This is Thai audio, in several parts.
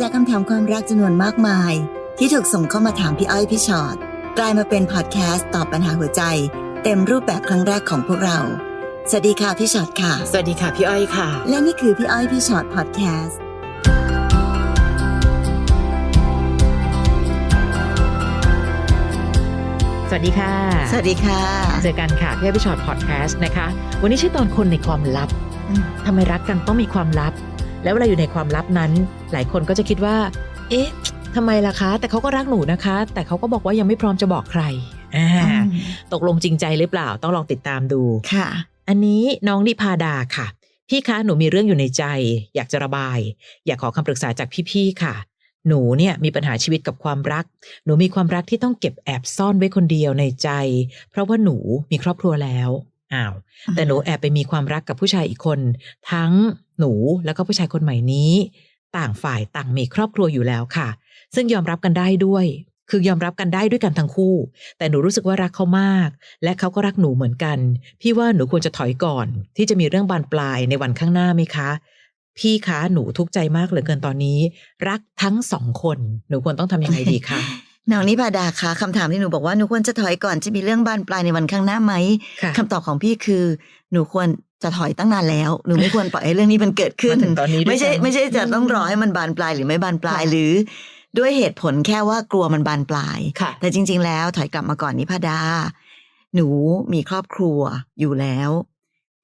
จากคำถามความรักจำนวนมากมาย ที่ถูกส่งเข้ามาถามพี่อ้อยพี่ชอ็อตกลายมาเป็นพอดแคสต์ตอบปัญหาหัวใจ เต็มรูปแบบครั้งแรกของพวกเรา สวัสดีค่ะพี่ชอ็อตค่ะ สวัสดีค่ะพี่อ้อยค่ะ และนี่คือพี่อ้อยพี่ชอ็อตพอดแคสต์สวัสดีค่ะ สวัสดีค่ะ เจอกันค่ะพี่อ้อยพี่ชอตพอดแคสต์นะคะ วันนี้ชื่อตอนคนในความลับอืมทำไมรักกันต้องมีความลับ แล้วเวลาอยู่ในความลับนั้น หลายคนก็จะคิดว่า เอ๊ะทำไมล่ะคะ แต่เขาก็รักหนูนะคะ แต่เขาก็บอกว่ายังไม่พร้อมจะบอกใครอ่าตกลงจริงใจหรือเปล่าต้องลองติดตามดูค่ะ อันนี้น้องนิพาดาค่ะ พี่คะหนูมีเรื่องอยู่ในใจ อยากจะระบาย อยากขอคำปรึกษาจากพี่ๆค่ะ หนูเนี่ยมีปัญหาชีวิตกับความรัก หนูมีความรักที่ต้องเก็บแอบซ่อนไว้คนเดียวในใจ เพราะว่าหนูมีครอบครัวแล้วอ้าวแต่หนูแอบไปมีความรักกับผู้ชายอีกคน ทั้ง หนูแล้วก็ผู้ชายคนใหม่นี้ ต่างฝ่ายต่างมีครอบครัวอยู่แล้วค่ะ ซึ่งยอมรับกันได้ด้วย คือยอมรับกันได้ด้วยกันทั้งคู่ แต่หนูรู้สึกว่ารักเขามาก และเขาก็รักหนูเหมือนกัน พี่ว่าหนูควรจะถอยก่อน ที่จะมีเรื่องบานปลายในวันข้างหน้าไหมคะ พี่คะหนูทุกข์ใจมากเหลือเกินตอนนี้ รักทั้งสองคน หนูควรต้องทำยังไงดีคะ น้องนิพาดาคะคำถามที่หนูบอกว่าหนูควรจะถอยก่อนจะมีเรื่องบานปลายในวันข้างหน้าไหมค่ะคำตอบของพี่คือ หนูควรจะถอยตั้งนานแล้ว หนูไม่ควรปล่อยให้เรื่องนี้มันเกิดขึ้นมาถึงตอนนี้ด้วยไม่ใช่ ซ้ำ ไม่ใช่จะต้องรอให้มันบานปลายหรือไม่บานปลายค่ะ หรือ ด้วยเหตุผลแค่ว่ากลัวมันบานปลาย ค่ะ แต่จริง ๆ แล้วถอยกลับมาก่อนนิพาดา หนูมีครอบครัวอยู่แล้ว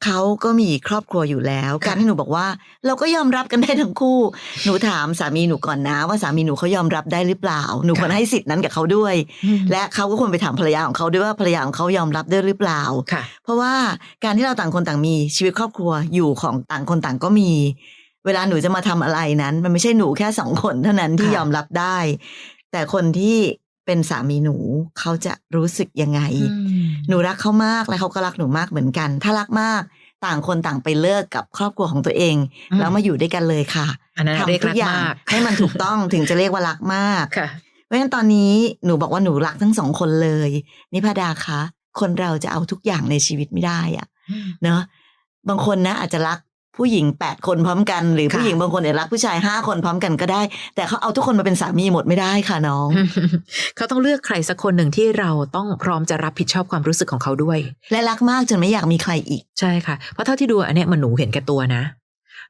เขาก็มีครอบครัวอยู่แล้วค่ะการที่หนูบอกว่า เราก็ยอมรับกันได้ทั้งคู่ หนูถามสามีหนูก่อนนะ ว่าสามีหนูเขายอมรับได้หรือเปล่า หนูควรให้สิทธินั้นกับเขาด้วย และเขาก็ควรไปถามภรรยาของเขาด้วยว่าภรรยาของเขายอมรับได้หรือเปล่าค่ะเพราะว่าการที่เราต่างคนต่างมีชีวิตครอบครัวอยู่ของต่างคนต่างก็มี เวลาหนูจะมาทำอะไรนั้น มันไม่ใช่หนูแค่สองคนเท่านั้นที่ค่ะยอมรับได้ แต่คนที่เป็นสามีหนูเขาจะรู้สึกยังไง หนูรักเขามากและเขาก็รักหนูมากเหมือนกัน ถ้ารักมาก ต่างคนต่างไปเลิกกับครอบครัวของตัวเองอืมแล้วมาอยู่ด้วยกันเลยค่ะอันนั้นเรียกทำทุรักกอย่างมากให้มันถูกต้องถึงจะเรียกว่ารักมากค่ะเพราะฉะนั้นตอนนี้หนูบอกว่าหนูรักทั้งสองคนเลย นิพาดาคะ คนเราจะเอาทุกอย่างในชีวิตไม่ได้อะเนาะบางคนนะอาจจะรัก ผู้หญิงแปดคนพร้อมกัน หรือค่ะผู้หญิงบางคนเนี่ยรักผู้ชายห้าคนพร้อมกันก็ได้ แต่เขาเอาทุกคนมาเป็นสามีหมดไม่ได้ค่ะน้อง เขาต้องเลือกใครสักคนหนึ่งที่เราต้องพร้อมจะรับผิดชอบความรู้สึกของเขาด้วย และรักมากจนไม่อยากมีใครอีกใช่ค่ะ เพราะเท่าที่ดูอันเนี้ยมันหนูเห็นแก่ตัวนะ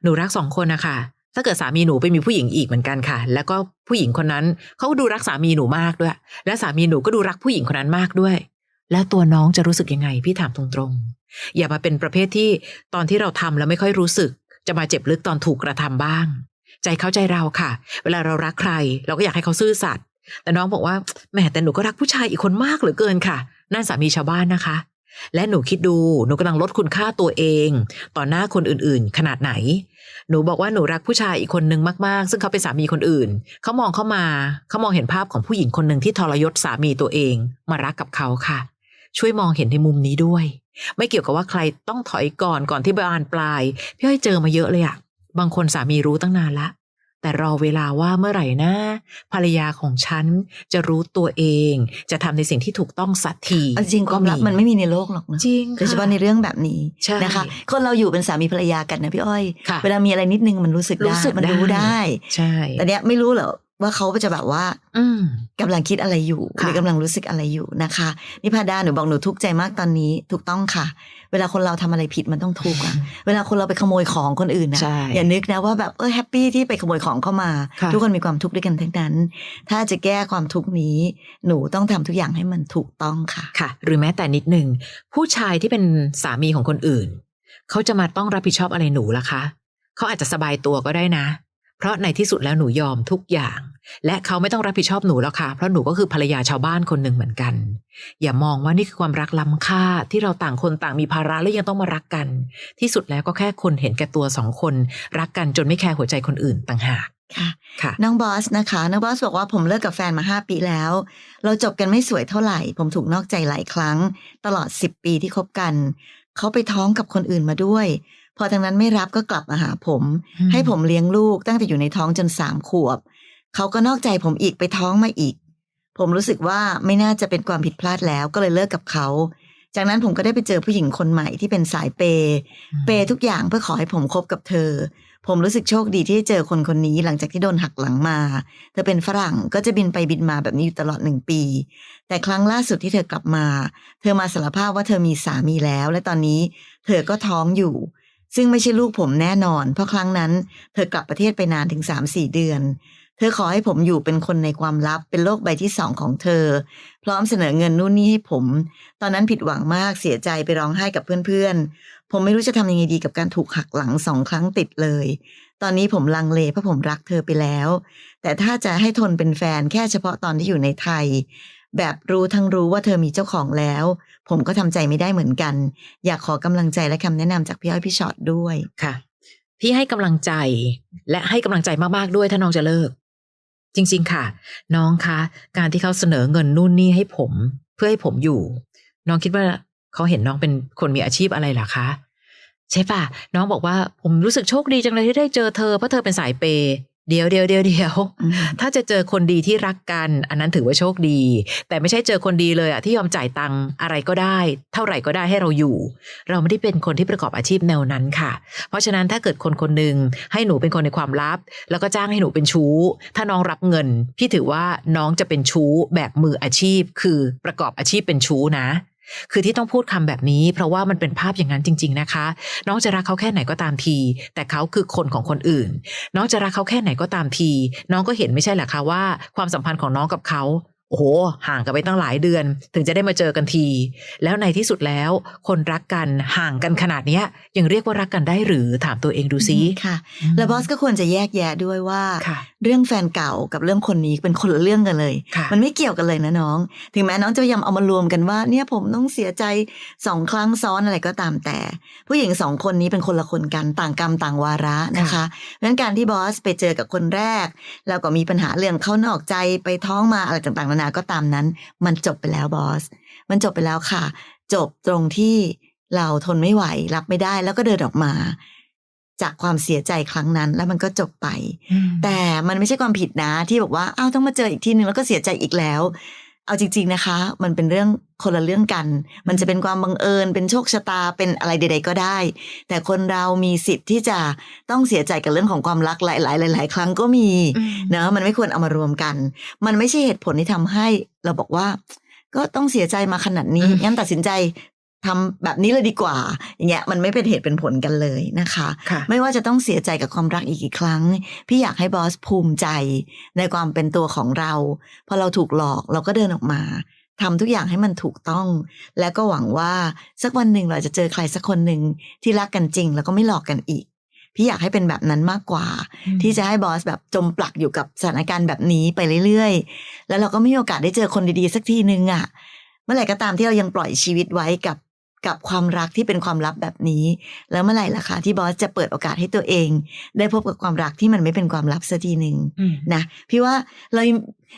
หนูรักสองคนนะคะถ้าเกิดสามีหนูไปมีผู้หญิงอีกเหมือนกันค่ะ แล้วก็ผู้หญิงคนนั้นเขาก็ดูรักสามีหนูมากด้วย และสามีหนูก็ดูรักผู้หญิงคนนั้นมากด้วย แล้วตัวน้องจะรู้สึกยังไงพี่ถามตรงๆ อย่ามาเป็นประเภทที่ตอนที่เราทำแล้วไม่ค่อยรู้สึก จะมาเจ็บลึกตอนถูกกระทำบ้าง ใจเขาใจเราค่ะ เวลาเรารักใคร เราก็อยากให้เขาซื่อสัตย์แต่น้องบอกว่าแหมแต่หนูก็รักผู้ชายอีกคนมากเหลือเกินค่ะ นั่นสามีชาวบ้านนะคะ และหนูคิดดูหนูกำลังลดคุณค่าตัวเอง ต่อหน้าคนอื่นๆ ขนาดไหน หนูบอกว่าหนูรักผู้ชายอีกคนนึงมากๆ ซึ่งเขาเป็นสามีคนอื่น เขามองเข้ามา เขามองเห็นภาพของผู้หญิงคนหนึ่งที่ทรยศสามีตัวเอง มารักกับเขาค่ะ ช่วยมองเห็นในมุมนี้ด้วย ไม่เกี่ยวกับว่าใครต้องถอยก่อนก่อนที่บานปลาย พี่อ้อยเจอมาเยอะเลยอะบางคนสามีรู้ตั้งนานละ แต่รอเวลาว่าเมื่อไหร่นะภรรยาของฉันจะรู้ตัวเอง จะทำในสิ่งที่ถูกต้องสักทีเอาจริงความรักมันไม่มีในโลกหรอกนะจริงโดยเฉพาะในเรื่องแบบนี้ใช่นะคะ คนเราอยู่เป็นสามีภรรยากันนะพี่อ้อยค่ะเวลามีอะไรนิดนึงมันรู้สึกรู้ได้สึกมันรู้ได้ได้ใช่แต่เนี้ยไม่รู้เหรอ ว่าเขาจะแบบว่า อืมกำลังคิดอะไรอยู่หค่ะรือกำลังรู้สึกอะไรอยู่นะคะ นิพาดาหนูบอกหนูทุกข์ใจมากตอนนี้ถูกต้องค่ะ เวลาคนเราทำอะไรผิดมันต้องทุกข์อะเวลาคนเราไปขโมยของคนอื่นนะใช่อย่านึกนะว่าแบบเออแฮปปี้ที่ไปขโมยของเข้ามาค่ะทุกคนมีความทุกข์ด้วยกันทั้งนั้น ถ้าจะแก้ความทุกข์นี้ หนูต้องทำทุกอย่างให้มันถูกต้องค่ะค่ะ หรือแม้แต่นิดหนึ่งผู้ชายที่เป็นสามีของคนอื่น เขาจะมาต้องรับผิดชอบอะไรหนูล่ะคะเขาอาจจะสบายตัวก็ได้นะ เพราะในที่สุดแล้วหนูยอมทุกอย่าง และเขาไม่ต้องรับผิดชอบหนูแล้วค่ะ เพราะหนูก็คือภรรยาชาวบ้านคนหนึ่งเหมือนกัน อย่ามองว่านี่คือความรักล้ำค่าที่เราต่างคนต่างมีภาระและยังต้องมารักกัน ที่สุดแล้วก็แค่คนเห็นแก่ตัวสองคน รักกันจนไม่แคร์หัวใจคนอื่นต่างหากค่ะค่ะน้องบอสนะคะน้องบอสบอกว่าผมเลิกกับแฟนมาห้าปีแล้ว เราจบกันไม่สวยเท่าไหร่ ผมถูกนอกใจหลายครั้ง ตลอดสิบปีที่คบกัน เขาไปท้องกับคนอื่นมาด้วยพ อทางนั้นไม่รับก็กลับมาหาผมอืมให้ผมเลี้ยงลูกตั้งแต่อยู่ในท้องจนสามขวบ เขาก็นอกใจผมอีกไปท้องมาอีก ผมรู้สึกว่าไม่น่าจะเป็นความผิดพลาดแล้วก็เลยเลิกกับเขา จากนั้นผมก็ได้ไปเจอผู้หญิงคนใหม่ที่เป็นสายเปย์เปย์ทุกอย่างเพื่อขอให้ผมคบกับเธอ ผมรู้สึกโชคดีที่ได้เจอคนคนนี้หลังจากที่โดนหักหลังมา เธอเป็นฝรั่งก็จะบินไปบินมาแบบนี้อยู่ตลอดหนึ่งปี แต่ครั้งล่าสุดที่เธอกลับมา เธอมาสารภาพว่าเธอมีสามีแล้ว และตอนนี้ เธอก็ท้องอยู่ ซึ่งไม่ใช่ลูกผมแน่นอน เพราะครั้งนั้นเธอกลับประเทศไปนานถึง3-4เดือน เธอขอให้ผมอยู่เป็นคนในความลับเป็นโลกใบที่สองของเธอ พร้อมเสนอเงินนู่นนี่ให้ผม ตอนนั้นผิดหวังมากเสียใจไปร้องไห้กับเพื่อนๆ ผมไม่รู้จะทำยังไงดีกับการถูกหักหลังสองครั้งติดเลย ตอนนี้ผมลังเลเพราะผมรักเธอไปแล้ว แต่ถ้าจะให้ทนเป็นแฟนแค่เฉพาะตอนที่อยู่ในไทย แบบรู้ทั้งรู้ว่าเธอมีเจ้าของแล้ว ผมก็ทำใจไม่ได้เหมือนกัน อยากขอกำลังใจและคำแนะนำจากพี่อ้อยพี่ชอตด้วยค่ะ พี่ให้กำลังใจและให้กำลังใจมากๆด้วยถ้าน้องจะเลิก จริง ๆ ค่ะ น้องคะการที่เขาเสนอเงินนู่นนี่ให้ผม เพื่อให้ผมอยู่ น้องคิดว่าเขาเห็นน้องเป็นคนมีอาชีพอะไรหรอคะใช่ป่ะน้องบอกว่าผมรู้สึกโชคดีจังเลยที่ได้เจอเธอเพราะเธอเป็นสายเปย์ เดียวเดียวเดียวเดียวอืมถ้าจะเจอคนดีที่รักกัน อันนั้นถือว่าโชคดี แต่ไม่ใช่เจอคนดีเลยอะที่ยอมจ่ายตังค์อะไรก็ได้ เท่าไหร่ก็ได้ให้เราอยู่ เราไม่ได้เป็นคนที่ประกอบอาชีพแนวนั้นค่ะ เพราะฉะนั้นถ้าเกิดคนคนหนึ่งให้หนูเป็นคนในความลับ แล้วก็จ้างให้หนูเป็นชู้ ถ้าน้องรับเงิน พี่ถือว่าน้องจะเป็นชู้แบบมืออาชีพ คือประกอบอาชีพเป็นชู้นะ คือที่ต้องพูดคำแบบนี้ เพราะว่ามันเป็นภาพอย่างนั้นจริง ๆนะคะ น้องจะรักเขาแค่ไหนก็ตามที แต่เขาคือคนของคนอื่น น้องจะรักเขาแค่ไหนก็ตามที น้องก็เห็นไม่ใช่หรอคะว่า ความสัมพันธ์ของน้องกับเขา โอ้โหห่างกันไปตั้งหลายเดือน ถึงจะได้มาเจอกันที แล้วในที่สุดแล้ว คนรักกันห่างกันขนาดเนี้ยยังเรียกว่ารักกันได้หรือถามตัวเองดูซิค่ะ แล้วบอสก็ควรจะแยกแยะด้วยว่าค่ะเรื่องแฟนเก่ากับเรื่องคนนี้เป็นคนละเรื่องกันเลยค่ะมันไม่เกี่ยวกันเลยนะน้อง ถึงแม้น้องจะพยายามเอามารวมกันว่า เนี่ยผมต้องเสียใจสองครั้งซ้อนอะไรก็ตามแต่ ผู้หญิงสองคนนี้เป็นคนละคนกันต่างกรรมต่างวาระนะคะเพราะฉะนั้นการที่บอสไปเจอกับคนแรก แล้วก็มีปัญหาเรื่องเขานอกใจไปท้องมาอะไรต่างๆนานาก็ตามนั้น มันจบไปแล้วบอส มันจบไปแล้วค่ะ จบตรงที่เราทนไม่ไหว รับไม่ได้แล้วก็เดินออกมา จากความเสียใจครั้งนั้น แล้วมันก็จบไป แต่มันไม่ใช่ความผิดนะที่บอกว่าอ้าวต้องมาเจออีกทีนึงแล้วก็เสียใจอีกแล้ว เอาจริง ๆนะคะ มันเป็นเรื่องคนละเรื่องกัน มันจะเป็นความบังเอิญ เป็นโชคชะตา เป็นอะไรใด ๆ ก็ได้ แต่คนเรามีสิทธิ์ที่จะต้องเสียใจกับเรื่องของความรักหลายๆหลาย ๆ ครั้งก็มีเนอะมันไม่ควรเอามารวมกัน มันไม่ใช่เหตุผลที่ทำให้เราบอกว่า ก็ต้องเสียใจมาขนาดนี้อืมงั้นตัดสินใจ ทำแบบนี้เลยดีกว่า อย่างเงี้ยมันไม่เป็นเหตุเป็นผลกันเลยนะคะค่ะไม่ว่าจะต้องเสียใจกับความรักอีกกี่ครั้ง พี่อยากให้บอสภูมิใจในความเป็นตัวของเราพอเราถูกหลอกเราก็เดินออกมาทำทุกอย่างให้มันถูกต้อง แล้วก็หวังว่าสักวันหนึ่งเราจะเจอใครสักคนหนึ่งที่รักกันจริง แล้วก็ไม่หลอกกันอีก พี่อยากให้เป็นแบบนั้นมากกว่า ที่จะให้บอสแบบจมปลักอยู่กับสถานการณ์แบบนี้ไปเรื่อยๆ แล้วเราก็ไม่มีโอกาสได้เจอคนดีๆ สักทีนึงอะ่ะ เมื่อไหร่ก็ตามที่เรายังปล่อยชีวิตไว้กับ กับความรักที่เป็นความลับแบบนี้ แล้วเมื่อไหร่ล่ะคะที่บอสจะเปิดโอกาสให้ตัวเอง ได้พบกับความรักที่มันไม่เป็นความลับสักทีหนึ่งอืมนะพี่ว่าเรายัง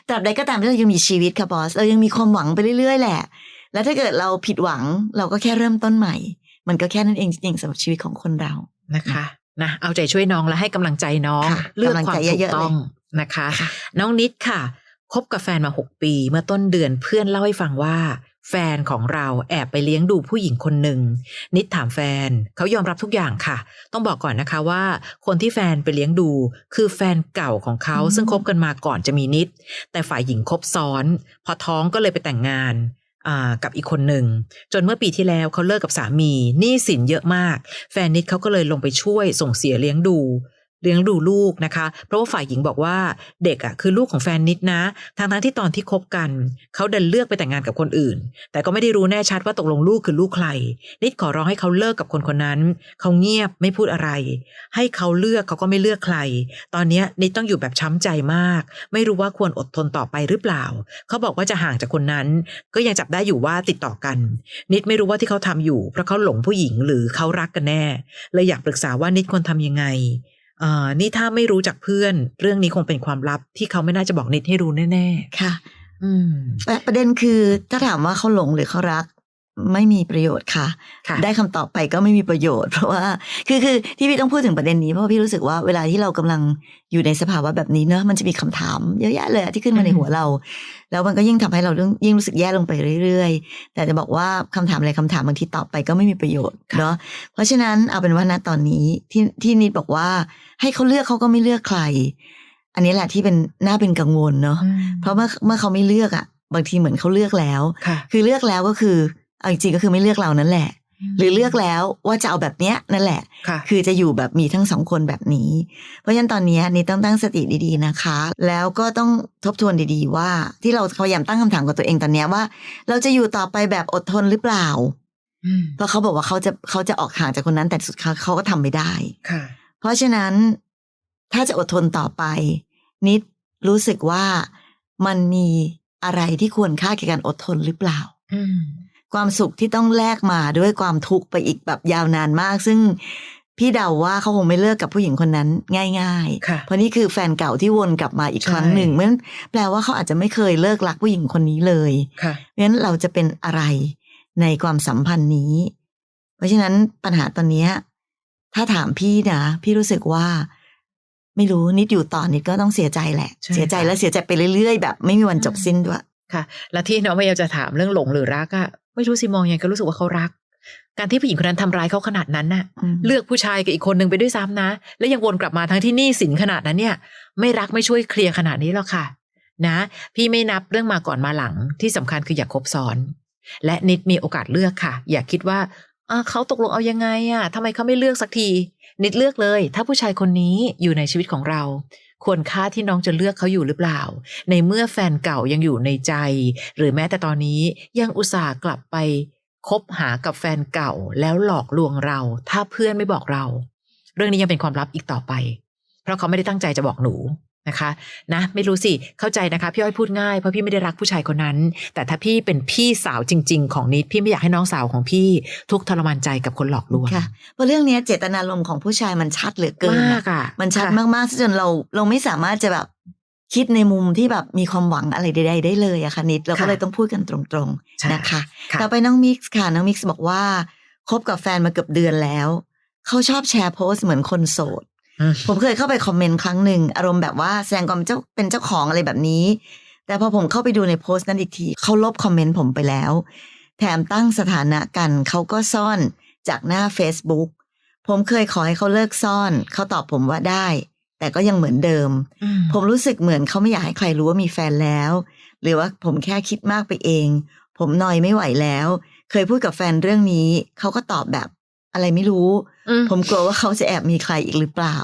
ตราบใดก็ตามที่เรายังมีชีวิตค่ะบอสเรายังมีความหวังไปเรื่อยๆแหละ แล้วถ้าเกิดเราผิดหวังเราก็แค่เริ่มต้นใหม่ มันก็แค่นั้นเองจริงๆสำหรับชีวิตของคนเรานะคะนะเอาใจช่วยน้องและให้กำลังใจน้องค่ะเลือกกำลังความใจถูกเยอะๆต้องเลยนะคะค่ะน้องนิดค่ะคบกับแฟนมาหกปี เมื่อต้นเดือนเพื่อนเล่าให้ฟังว่า แฟนของเราแอบไปเลี้ยงดูผู้หญิงคนหนึ่งนิดถามแฟนเขายอมรับทุกอย่างค่ะ ต้องบอกก่อนนะคะว่า คนที่แฟนไปเลี้ยงดูคือแฟนเก่าของเขาอืมซึ่งคบกันมาก่อนจะมีนิด แต่ฝ่ายหญิงคบซ้อน พอท้องก็เลยไปแต่งงานอ่ากับอีกคนหนึ่ง จนเมื่อปีที่แล้วเขาเลิกกับสามีหนี้สินเยอะมาก แฟนนิดเขาก็เลยลงไปช่วยส่งเสียเลี้ยงดู เลี้ยงดูลูกนะคะ เพราะว่าฝ่ายหญิงบอกว่าเด็กอะคือลูกของแฟนนิดนะทั้งทั้งที่ตอนที่คบกัน เขาเดินเลือกไปแต่งงานกับคนอื่น แต่ก็ไม่ได้รู้แน่ชัดว่าตกลงลูกคือลูกใคร นิดขอร้องให้เขาเลิกกับคนคนนั้น เขาเงียบไม่พูดอะไร ให้เขาเลือกเขาก็ไม่เลือกใคร ตอนนี้นิดต้องอยู่แบบช้ำใจมาก ไม่รู้ว่าควรอดทนต่อไปหรือเปล่า เขาบอกว่าจะห่างจากคนนั้น ก็ยังจับได้อยู่ว่าติดต่อกัน นิดไม่รู้ว่าที่เขาทำอยู่ เพราะเขาหลงผู้หญิงหรือเขารักกันแน่เลยอยากปรึกษาว่านิดควรทำยังไง นี่ถ้าไม่รู้จากเพื่อน เรื่องนี้คงเป็นความลับที่เขาไม่น่าจะบอกนิดให้รู้แน่ค่ะๆอืมแต่ประเด็นคือถ้าถามว่าเขาหลงหรือเขารัก ไม่มีประโยชน์ค่ะค่ะได้คำตอบไปก็ไม่มีประโยชน์ เพราะว่าคือคือที่พี่ต้องพูดถึงประเด็นนี้เพราะว่าพี่รู้สึกว่าเวลาที่เรากำลังอยู่ในสภาวะแบบนี้เนอะมันจะมีคำถามเยอะแยะเลยอะที่ขึ้นมาในอืมหัวเรา แล้วมันก็ยิ่งทำให้เราเรื่องยิ่งรู้สึกแย่ลงไปเรื่อยๆ แต่จะบอกว่าคำถามอะไรคำถามบางทีตอบไปก็ไม่มีประโยชน์เนาะเพราะฉะนั้นเอาเป็นว่าณตอนนี้ที่ที่นิดบอกว่า ให้เขาเลือกเขาก็ไม่เลือกใคร อันนี้แหละที่เป็นน่าเป็นกังวลเนาะอืมเพราะเมื่อเมื่อเขาไม่เลือกอะบางทีเหมือนเขาเลือกแล้วค่ะคือเลือกแล้วก็คือ เอาจริงๆก็คือไม่เลือกเรานั่นแหละ หรือเลือกแล้วว่าจะเอาแบบเนี้ยนั่นแหละค่ะคือจะอยู่แบบมีทั้งสองคนแบบนี้ เพราะฉะนั้นตอนนี้นี่ต้องตั้งสติดีๆนะคะ แล้วก็ต้องทบทวนดีๆว่า ที่เราพยายามตั้งคำถามกับตัวเองตอนเนี้ยว่า เราจะอยู่ต่อไปแบบอดทนหรือเปล่าอืมเพราะเขาบอกว่าเขาจะเขาจะออกห่างจากคนนั้นแต่สุดท้ายเขาก็ทำไม่ได้ค่ะ เพราะฉะนั้นถ้าจะอดทนต่อไป นิดรู้สึกว่ามันมีอะไรที่ควรค่าแก่การอดทนหรือเปล่าอืม ความสุขที่ต้องแลกมาด้วยความทุกข์ไปอีกแบบยาวนานมาก ซึ่งพี่เดาว่าเขาคงไม่เลิกกับผู้หญิงคนนั้นง่ายค่ะๆเพราะนี่คือแฟนเก่าที่วนกลับมาอีกใช่ครั้งหนึ่งเพราะฉะนั้นแปลว่าเขาอาจจะไม่เคยเลิกรักผู้หญิงคนนี้เลยค่ะเพราะฉะนั้นเราจะเป็นอะไรในความสัมพันธ์นี้ เพราะฉะนั้นปัญหาตอนเนี้ยถ้าถามพี่นะพี่รู้สึกว่า ไม่รู้นิดอยู่ต่อนิดก็ต้องเสียใจแหละใช่เสียใจค่ะแล้วเสียใจไปเรื่อยๆ แบบ ไม่มีวันจบสิ้นด้วยค่ะ แล้วที่น้องพยายามจะถามเรื่องหลงหรือรักอะ ไม่รู้สิมองยังไงก็รู้สึกว่าเขารัก การที่ผู้หญิงคนนั้นทำร้ายเขาขนาดนั้นน่ะอืมเลือกผู้ชายกับอีกคนหนึ่งไปด้วยซ้ำนะ แล้วยังวนกลับมาทั้งที่หนี้สินขนาดนั้นเนี่ย ไม่รักไม่ช่วยเคลียร์ขนาดนี้หรอกค่ะ นะ พี่ไม่นับเรื่องมาก่อนมาหลังที่สำคัญคืออย่าคบซ้อน และนิดมีโอกาสเลือกค่ะ อย่าคิดว่าอ่าเขาตกลงเอายังไงอะทำไมเขาไม่เลือกสักที นิดเลือกเลย ถ้าผู้ชายคนนี้อยู่ในชีวิตของเรา ควรค่าที่น้องจะเลือกเขาอยู่หรือเปล่า ในเมื่อแฟนเก่ายังอยู่ในใจ หรือแม้แต่ตอนนี้ยังอุตส่าห์กลับไปคบหากับแฟนเก่าแล้วหลอกลวงเรา ถ้าเพื่อนไม่บอกเรา เรื่องนี้ยังเป็นความลับอีกต่อไป เพราะเขาไม่ได้ตั้งใจจะบอกหนู นะคะนะไม่รู้สิเข้าใจนะคะพี่อ้อยพูดง่ายเพราะพี่ไม่ได้รักผู้ชายคนนั้น แต่ถ้าพี่เป็นพี่สาวจริง ๆ ของนิดพี่ไม่อยากให้น้องสาวของพี่ทุกข์ทรมานใจกับคนหลอกลวงค่ะเพราะเรื่องเนี้ยเจตนารมณ์ของผู้ชายมันชัดเหลือเกินมาอะกอะมันชัดค่ะมากๆจนเราเราไม่สามารถจะแบบคิดในมุมที่แบบมีความหวังอะไรใดๆได้เลยอะค่ะนิดเราก็ค่ะเลยต้องพูดกันตรงใช่ๆนะคะค่ะต่อไปน้องมิกซ์ค่ะน้องมิกซ์บอกว่าคบกับแฟนมาเกือบเดือนแล้วเขาชอบแชร์โพสต์เหมือนคนโสดอืม ผมเคยเข้าไปคอมเมนต์ครั้งหนึ่งอารมณ์แบบว่าแสดงความเจ้าเป็นเจ้าของอะไรแบบนี้ แต่พอผมเข้าไปดูในโพสต์นั้นอีกทีเขาลบคอมเมนต์ผมไปแล้ว แถมตั้งสถานะกันเขาก็ซ่อนจากหน้า Facebook ผมเคยขอให้เขาเลิกซ่อน เขาตอบผมว่าได้ แต่ก็ยังเหมือนเดิมอืมผมรู้สึกเหมือนเขาไม่อยากให้ใครรู้ว่ามีแฟนแล้ว หรือว่าผมแค่คิดมากไปเอง ผมนอยไม่ไหวแล้ว เคยพูดกับแฟนเรื่องนี้ เขาก็ตอบแบบ อะไรไม่รู้อืม ผมกลัวว่าเขาจะแอบมีใครอีกหรือเปล่า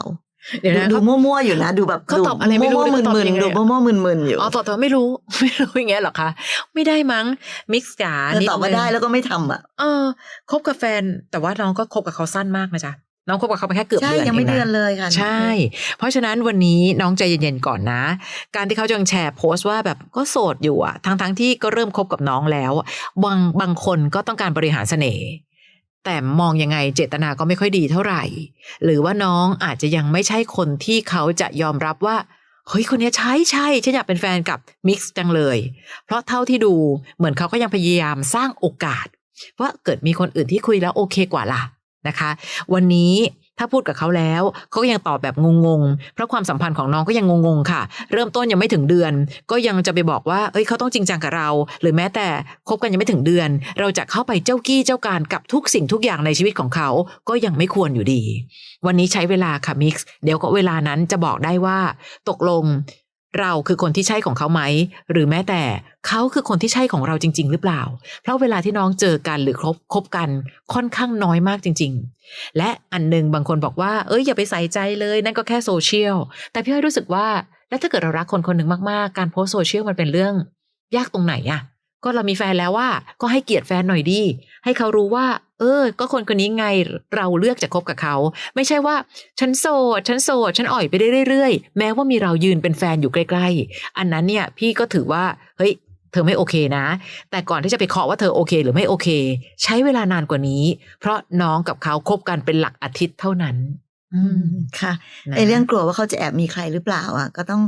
เดี๋ยวนะดูเขามั่วๆอยู่นะ ดูแบบเขาตอบอะไรไม่รู้มั่วๆเขาตอบมึนยังไงๆดูอะมั่วๆมึนๆอยู่อ๋อตอบตอบไม่รู้ ไม่รู้อย่างเงี้ยเหรอคะไม่ได้มั้งมิกซ์จ๋าเออนิตอบว่าได้แล้วก็ไม่ทำอะเออคบกับแฟน แต่ว่าน้องก็คบกับเขาสั้นมากนะจ๊ะน้องคบกับเขาไปแค่เกือบใช่เดือนยังไม่งะเดือนเลยค่ะใช่ เพราะฉะนั้นวันนี้น้องใจเย็นๆก่อนนะ การที่เขาจังแชร์โพสต์ว่าแบบก็โสดอยู่อะทั้งๆที่ก็เริ่มคบกับน้องแล้ว บางบางคนก็ต้องการบริหารเสน่ห์ แต่มองยังไงเจตนาก็ไม่ค่อยดีเท่าไหร่ หรือว่าน้องอาจจะยังไม่ใช่คนที่เขาจะยอมรับว่าเฮ้ยคนนี้ใช่ใช่ฉันอยากเป็นแฟนกับมิกซ์จังเลย เพราะเท่าที่ดูเหมือนเขาก็ยังพยายามสร้างโอกาส ว่าเกิดมีคนอื่นที่คุยแล้วโอเคกว่าล่ะนะคะ วันนี้ ถ้าพูดกับเขาแล้วเขาก็ยังตอบแบบงงๆ เพราะความสัมพันธ์ของน้องก็ยังงงๆค่ะ เริ่มต้นยังไม่ถึงเดือน ก็ยังจะไปบอกว่าเอ้ยเขาต้องจริงจังกับเรา หรือแม้แต่คบกันยังไม่ถึงเดือน เราจะเข้าไปเจ้ากี้เจ้าการกับทุกสิ่งทุกอย่างในชีวิตของเขาก็ยังไม่ควรอยู่ดี วันนี้ใช้เวลาค่ะมิกซ์เดี๋ยวก็เวลานั้นจะบอกได้ว่า ตกลง เราคือคนที่ใช่ของเขาไหม หรือแม้แต่เขาคือคนที่ใช่ของเราจริง ๆ หรือเปล่า เพราะเวลาที่น้องเจอกันหรือคบคบกันค่อนข้างน้อยมากจริง ๆ และอันหนึ่งบางคนบอกว่า เอ้ยอย่าไปใส่ใจเลยนั่นก็แค่โซเชียลแต่พี่อ้อยรู้สึกว่า แล้วถ้าเกิดเรารักคนคนหนึ่งมากๆ การโพสโซเชียลมันเป็นเรื่อง ยากตรงไหนอะ ก็เรามีแฟนแล้วว่า ก็ให้เกียรติแฟนหน่อยดี ให้เขารู้ว่า เออ ก็คนคนนี้ไงเราเลือกจะคบกับเขา ไม่ใช่ว่า ฉันโสดฉันโสดฉันอ่อยไปได้เรื่อยๆ แม้ว่ามีเรายืนเป็นแฟนอยู่ใกล้ ๆ อันนั้นเนี่ย พี่ก็ถือว่า เฮ้ย เธอไม่โอเคนะ แต่ก่อนที่จะไปเคาะว่าเธอโอเค หรือไม่โอเค ใช้เวลานานกว่านี้ เพราะน้องกับเขาคบกันเป็นหลักอาทิตย์เท่านั้น อืมค่ะนะไอ้เรื่องกลัวว่าเขาจะแอบมีใครหรือเปล่า อะ ก็ต้อง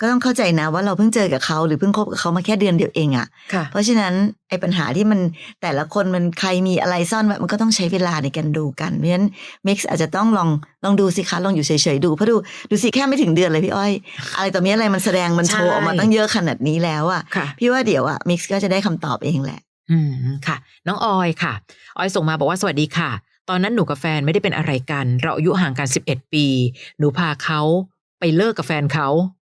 ก็ต้องเข้าใจนะว่าเราเพิ่งเจอกับเขาหรือเพิ่งคบกับเขามาแค่เดือนเดียวเองอะค่ะ เพราะฉะนั้นไอ้ปัญหาที่มันแต่ละคนมันใครมีอะไรซ่อนไว้มันก็ต้องใช้เวลาในการดูกัน เพราะฉะนั้นมิกซ์อาจจะต้องลองลองดูสิคะลองอยู่เฉยๆดูเพราะดูดูสิแค่ไม่ถึงเดือนเลยพี่อ้อย อะไรต่อมีอะไรมันแสดงมันโชว์ออกมาใช่ตั้งเยอะขนาดนี้แล้วอะค่ะ พี่ว่าเดี๋ยวอะมิกซ์ก็จะได้คำตอบเองแหละ อืมค่ะ น้องออยค่ะ ออยส่งมาบอกว่าสวัสดีค่ะ ตอนนั้นหนูกับแฟนไม่ได้เป็นอะไรกัน เราอายุห่างกัน11ปี หนูพาเขาไปเลิกกับแฟนเขาหืม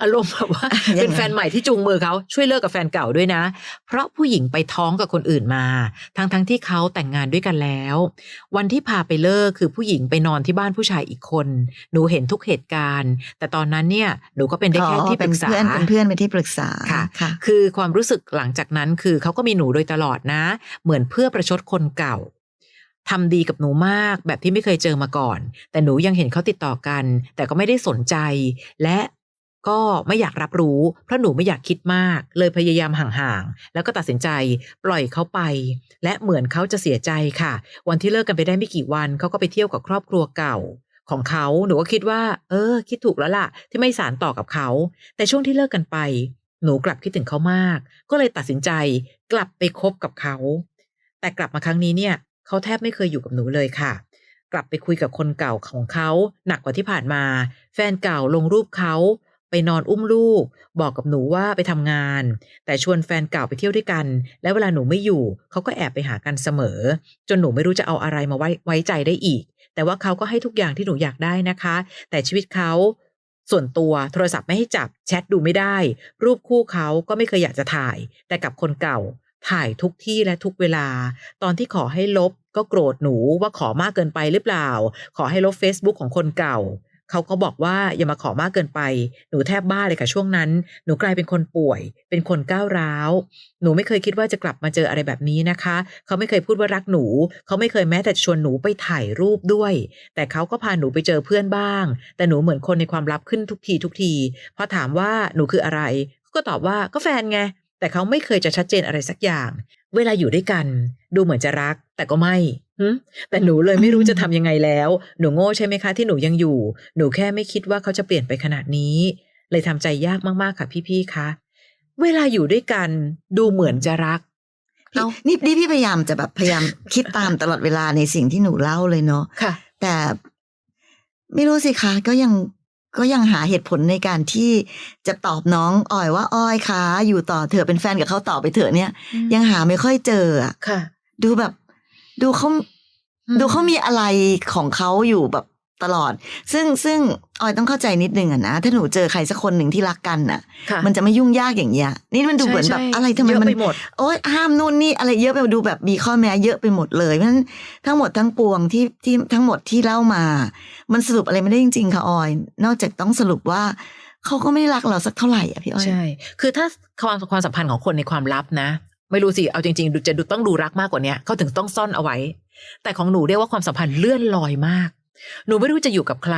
อารมณ์แบบว่ายังไงเป็นแฟนใหม่ที่จูงมือเขาช่วยเลิกกับแฟนเก่าด้วยนะ เพราะผู้หญิงไปท้องกับคนอื่นมา ทั้งทั้งๆที่เขาแต่งงานด้วยกันแล้ว วันที่พาไปเลิกคือผู้หญิงไปนอนที่บ้านผู้ชายอีกคน หนูเห็นทุกเหตุการณ์ แต่ตอนนั้นเนี่ยหนูก็เป็นได้แค่ที่ปเป็รึนกษาเพื่อนเป็นเพื่อนเป็นที่ปรึกษาค่ะค่ะคือความรู้สึกหลังจากนั้นคือเขาก็มีหนูโดยตลอดนะ เหมือนเพื่อประชดคนเก่า ทำดีกับหนูมากแบบที่ไม่เคยเจอมาก่อน แต่หนูยังเห็นเขาติดต่อกัน แต่ก็ไม่ได้สนใจ และก็ไม่อยากรับรู้ เพราะหนูไม่อยากคิดมาก เลยพยายามห่างๆ แล้วก็ตัดสินใจปล่อยเขาไป และเหมือนเขาจะเสียใจค่ะ วันที่เลิกกันไปได้ไม่กี่วันเขาก็ไปเที่ยวกับครอบครัวเก่าของเขาหนูก็คิดว่า เออ คิดถูกแล้วล่ะ ที่ไม่สารต่อกับเขา แต่ช่วงที่เลิกกันไป หนูกลับคิดถึงเขามาก ก็เลยตัดสินใจกลับไปคบกับเขา แต่กลับมาครั้งนี้เนี่ย เขาแทบไม่เคยอยู่กับหนูเลยค่ะ กลับไปคุยกับคนเก่าของเขาหนักกว่าที่ผ่านมา แฟนเก่าลงรูปเขาไปนอนอุ้มลูก บอกกับหนูว่าไปทำงาน แต่ชวนแฟนเก่าไปเที่ยวด้วยกัน แล้วเวลาหนูไม่อยู่ เขาก็แอบไปหากันเสมอ จนหนูไม่รู้จะเอาอะไรมาไว้ไว้ใจได้อีก แต่ว่าเขาก็ให้ทุกอย่างที่หนูอยากได้นะคะ แต่ชีวิตเขาส่วนตัวโทรศัพท์ไม่ให้จับแชทดูไม่ได้ รูปคู่เขาก็ไม่เคยอยากจะถ่าย แต่กับคนเก่า ถ่ายทุกที่และทุกเวลา ตอนที่ขอให้ลบก็โกรธหนูว่าขอมากเกินไปหรือเปล่า ขอให้ลบ Facebook ของคนเก่า เขาก็บอกว่าอย่ามาขอมากเกินไป หนูแทบบ้าเลยค่ะช่วงนั้น หนูกลายเป็นคนป่วย เป็นคนก้าวร้าว หนูไม่เคยคิดว่าจะกลับมาเจออะไรแบบนี้นะคะ เขาไม่เคยพูดว่ารักหนู เขาไม่เคยแม้แต่ชวนหนูไปถ่ายรูปด้วย แต่เขาก็พาหนูไปเจอเพื่อนบ้าง แต่หนูเหมือนคนในความลับขึ้นทุกทีทุกที พอถามว่าหนูคืออะไร ก็ตอบว่าก็แฟนไง แต่เขาไม่เคยจะชัดเจนอะไรสักอย่าง เวลาอยู่ด้วยกัน ดูเหมือนจะรัก แต่ก็ไม่หึแต่หนูเลยไม่รู้จะทำยังไงแล้ว หนูโง่ใช่ไหมคะที่หนูยังอยู่ หนูแค่ไม่คิดว่าเขาจะเปลี่ยนไปขนาดนี้ เลยทำใจยากมากๆค่ะพี่ๆคะเวลาอยู่ด้วยกันดูเหมือนจะรักพี่เอ้านี่นี่พี่พยายามจะแบบพยายามคิดตามตลอดเวลาในสิ่งที่หนูเล่าเลยเนาะค่ะ แต่ไม่รู้สิคะก็ยัง ก็ยังหาเหตุผลในการที่จะตอบน้องอ้อยว่าอ้อยคะอยู่ต่อเถอะเป็นแฟนกับเขาต่อไปเถอะเนี่ย ยังหาไม่ค่อยเจออะค่ะ ดูแบบ ดูเขาอืมดูเขามีอะไรของเขาอยู่แบบ ตลอด ซึ่งซึ่งออยต้องเข้าใจนิดนึงอะนะ ถ้าหนูเจอใครสักคนหนึ่งที่รักกันน่ะค่ะมันจะไม่ยุ่งยากอย่างเงี้ย นี่มันดูเหมือนแบบใช่อะไรทำไมเยอะมันไปหมดโอ๊ยห้ามนู่นนี่อะไรเยอะไปดูแบบมีข้อแม้เยอะไปหมดเลยเพราะฉะนั้นทั้งหมดทั้งปวงที่ที่ทั้งหมดที่เล่ามา มันสรุปอะไรไม่ได้จริงๆค่ะออย นอกจากต้องสรุปว่าเขาก็ไม่ได้รักเราสักเท่าไหร่อะพี่อ้อย ใช่ คือถ้าความความสัมพันธ์ของคนในความลับนะ ไม่รู้สิ เอาจริงๆดูจะดูต้องดูรักมากกว่าเนี้ยเขาถึงต้องซ่อนเอาไว้ แต่ของหนูเรียกว่าความสัมพันธ์เลื่อนลอยมาก หนูไม่รู้จะอยู่กับใคร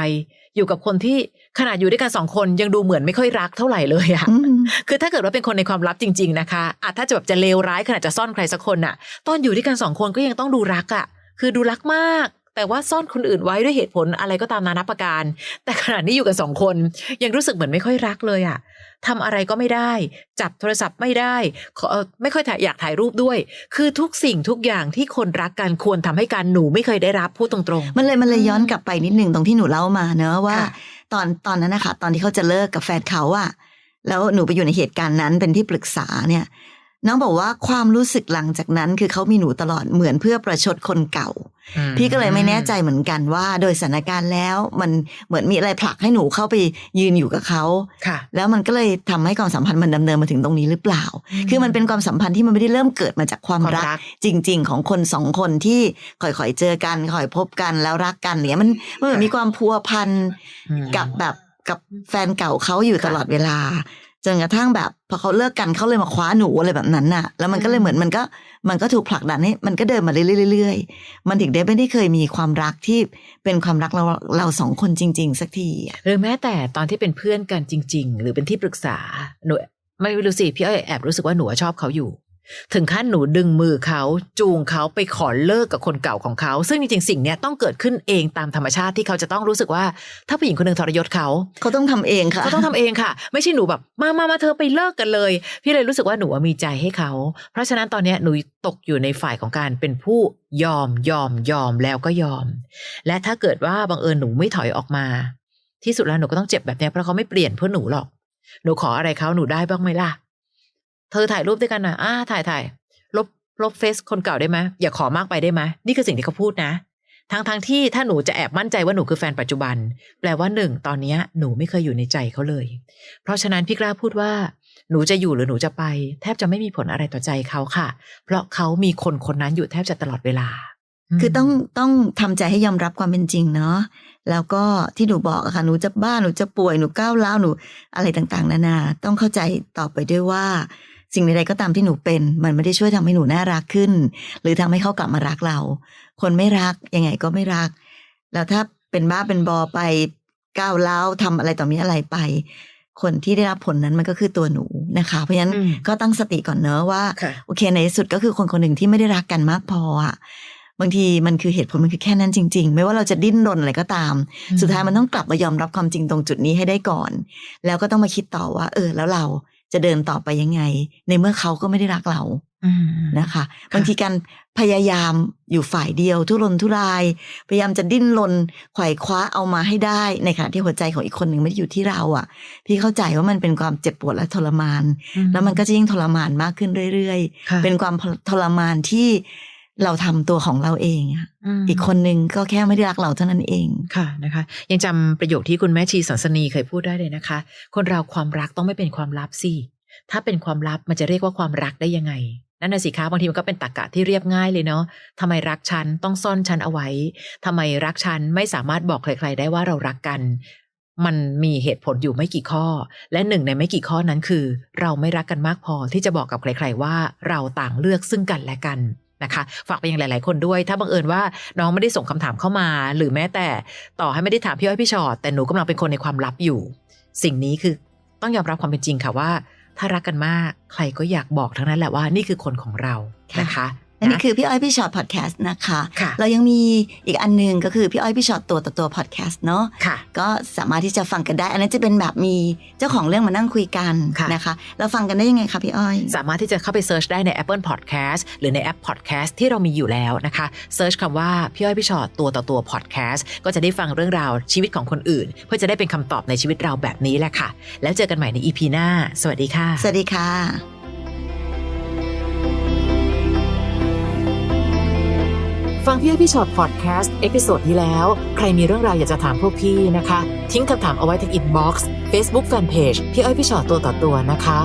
อยู่กับคนที่ขนาดอยู่ด้วยกันสองคนยังดูเหมือนไม่ค่อยรักเท่าไหร่เลยอะอืมคือถ้าเกิดว่าเป็นคนในความลับจริง ๆ นะคะอะถ้าจะแบบจะเลวร้ายขนาดจะซ่อนใครสักคนอะตอนอยู่ด้วยกันสองคนก็ยังต้องดูรักอะคือดูรักมาก แต่ว่าซ่อนคนอื่นไว้ด้วยเหตุผลอะไรก็ตามนานาประการ แต่ขนาดนี้อยู่กันสองคน ยังรู้สึกเหมือนไม่ค่อยรักเลยอะทำอะไรก็ไม่ได้ จับโทรศัพท์ไม่ได้ขอเอ่อไม่ค่อยถ่ายอยากถ่ายรูปด้วย คือทุกสิ่งทุกอย่างที่คนรักกันควรทำให้กันหนูไม่เคยได้รับพูดตรงๆ มันเลยมันเลยย้อนกลับไปนิดหนึ่งตรงที่หนูเล่ามาเนอะว่าค่ะตอนตอนนั้นนะคะตอนที่เขาจะเลิกกับแฟนเขาอะแล้วหนูไปอยู่ในเหตุการณ์นั้นเป็นที่ปรึกษาเนี่ย น้องบอกว่าความรู้สึกหลังจากนั้นคือเขามีหนูตลอดเหมือนเพื่อประชดคนเก่าอืมพี่ก็เลยไม่แน่ใจเหมือนกันว่า โดยสถานการณ์แล้วมันเหมือนมีอะไรผลักให้หนูเข้าไปยืนอยู่กับเขาค่ะแล้วมันก็เลยทำให้ความสัมพันธ์มันดำเนินมาถึงตรงนี้หรือเปล่าอืมคือมันเป็นความสัมพันธ์ที่มันไม่ได้เริ่มเกิดมาจากความความรักรัก จริง ๆ ของคนสองคนที่ค่อยๆเจอกันค่อยพบกันแล้วรักกันเนี่ยมันมันเหมือนมีความพัวพันอืมกับแบบกับแฟนเก่าเขาอยู่ตลอดเวลา จนกระทั่งแบบ พอเขาเลิกกันเขาเลยมาคว้าหนูอะไรแบบนั้นน่ะ แล้วมันก็เลยเหมือนมันก็มันก็ถูกผลักดันให้มันก็เดินมาเรื่อยๆๆมันถึงได้ไม่ได้เคยมีความรักที่เป็นความรักเราเราสองคนจริง ๆ สักทีอะหรือแม้แต่ตอนที่เป็นเพื่อนกันจริง ๆ หรือเป็นที่ปรึกษาหนูไม่รู้สิพี่อ้อยแอบรู้สึกว่าหนูชอบเขาอยู่ ถึงขั้นหนูดึงมือเขาจูงเขาไปขอเลิกกับคนเก่าของเขา ซึ่งจริงๆสิ่งเนี้ยต้องเกิดขึ้นเองตามธรรมชาติที่เขาจะต้องรู้สึกว่า ถ้าผู้หญิงคนหนึ่งทรยศเขา เขาต้องทำเองค่ะเขาต้องทำเองค่ะ ไม่ใช่หนูแบบ มามามาเธอไปเลิกกันเลย พี่เลยรู้สึกว่าหนูอะมีใจให้เขา เพราะฉะนั้นตอนเนี้ยหนูตกอยู่ในฝ่ายของการเป็นผู้ยอมยอมยอมแล้วก็ยอม และถ้าเกิดว่าบังเอิญหนูไม่ถอยออกมา ที่สุดแล้วหนูก็ต้องเจ็บแบบเนี้ยเพราะเขาไม่เปลี่ยนเพื่อหนูหรอก หนูขออะไรเขาหนูได้บ้างไหมล่ะ เธอถ่ายรูปด้วยกันนะอ่าถ่ายถ่ายลบลบเฟซคนเก่าได้ไหมอย่าขอมากไปได้ไหมนี่คือสิ่งที่เขาพูดนะทั้งทั้งที่ถ้าหนูจะแอบมั่นใจว่าหนูคือแฟนปัจจุบัน แปลว่าหนึ่งตอนนี้หนูไม่เคยอยู่ในใจเขาเลย เพราะฉะนั้นพี่กล้าพูดว่า หนูจะอยู่หรือหนูจะไป แทบจะไม่มีผลอะไรต่อใจเขาค่ะ เพราะเขามีคนคนนั้นอยู่แทบจะตลอดเวลา คือต้องต้องทำใจให้ยอมรับความเป็นจริงเนาะแล้วก็ที่หนูบอกอะค่ะหนูจะบ้าหนูจะป่วยหนูก้าวร้าวหนูอะไรต่างๆ นานาต้องเข้าใจต่อไปด้วยว่า สิ่งใดๆก็ตามที่หนูเป็น มันไม่ได้ช่วยทำให้หนูน่ารักขึ้น หรือทำให้เขากลับมารักเรา คนไม่รักยังไงก็ไม่รัก แล้วถ้าเป็นบ้าเป็นบอไปก้าวร้าวทำอะไรต่อมีอะไรไป คนที่ได้รับผลนั้นมันก็คือตัวหนูนะคะ เพราะฉะนั้นอืมก็ตั้งสติก่อนเนอะว่าค่ะโอเคในที่สุดก็คือคนคนหนึ่งที่ไม่ได้รักกันมากพออะบางทีมันคือเหตุผลมันคือแค่นั้นจริง ๆ ไม่ว่าเราจะดิ้นรนอะไรก็ตามอืมสุดท้ายมันต้องกลับมายอมรับความจริงตรงจุดนี้ให้ได้ก่อน แล้วก็ต้องมาคิดต่อว่า เออ แล้วเรา จะเดินต่อไปยังไง ในเมื่อเขาก็ไม่ได้รักเราอืมนะคะบางทีการพยายามอยู่ฝ่ายเดียว ทุรนทุราย พยายามจะดิ้นรนไขว่คว้าเอามาให้ได้ ในขณะที่หัวใจของอีกคนหนึ่งไม่ได้อยู่ที่เราอะ พี่เข้าใจว่ามันเป็นความเจ็บปวดและทรมาน แล้วมันก็จะยิ่งทรมานมากขึ้นเรื่อยๆค่ะเป็นความทรมานที่ เราทำตัวของเราเองอะมอีกคนนึงก็แค่ไม่ได้รักเราเท่านั้นเองค่ะนะคะ ยังจำประโยคที่คุณแม่ชีสันสนีเคยพูดได้เลยนะคะ คนเราความรักต้องไม่เป็นความลับสิถ้าเป็นความลับมันจะเรียกว่าความรักได้ยังไงนั่นน่ะสิคะบางทีมันก็เป็นตรรกะที่เรียบง่ายเลยเนาะทำไมรักฉันต้องซ่อนฉันเอาไว้ทำไมรักฉันไม่สามารถบอกใคร ๆ ได้ว่าเรารักกัน มันมีเหตุผลอยู่ไม่กี่ข้อ และหนึ่งในไม่กี่ข้อนั้นคือ เราไม่รักกันมากพอที่จะบอกกับใคร ๆ ว่าเราต่างเลือกซึ่งกันและกัน นะคะฝากไปยังหลาย ๆ คนด้วย ถ้าบังเอิญว่าน้องไม่ได้ส่งคำถามเข้ามา หรือแม้แต่ต่อให้ไม่ได้ถามพี่อ้อยพี่ชอตแต่หนูกำลังเป็นคนในความลับอยู่ สิ่งนี้คือต้องยอมรับความเป็นจริงค่ะว่า ถ้ารักกันมากใครก็อยากบอกทั้งนั้นแหละว่านี่คือคนของเรานะคะ อันนี้ะคือพี่อ้อยพี่ชอตพอดแคสต์นะคะค่ะเรายังมีอีกอันหนึงก็คือพี่อ้อยพี่ชอตตัวต่อตัวพอดแคสต์เนาะค่ะก็สามารถที่จะฟังกันได้ อันนั้นจะเป็นแบบมีเจ้าของเรื่องมานั่งคุยกันค่ะนะคะแล้วฟังกันได้ยังไงคะพี่อ้อย สามารถที่จะเข้าไปเซิร์ชได้ใน Apple Podcast หรือในแอป Podcast ที่เรามีอยู่แล้วนะคะเซิร์ชคำว่าพี่อ้อยพี่ชอตตัวต่อตัว Podcast ก็จะได้ฟังเรื่องราวชีวิตของคนอื่น เพื่อจะได้เป็นคำตอบในชีวิตเราแบบนี้แหละค่ะ แล้วเจอกันใหม่ใน EP หน้า สวัสดีค่ะ สวัสดีค่ะ ฟังพี่อ้อยพี่ชอตพอดแคสต์เอพิโซดที่แล้ว ใครมีเรื่องราวอยากจะถามพวกพี่นะคะ ทิ้งคำถามเอาไว้ที่อินบ็อกซ์เฟซบุ๊กแฟนเพจพี่อ้อยพี่ชอตตัวต่อตัวนะคะ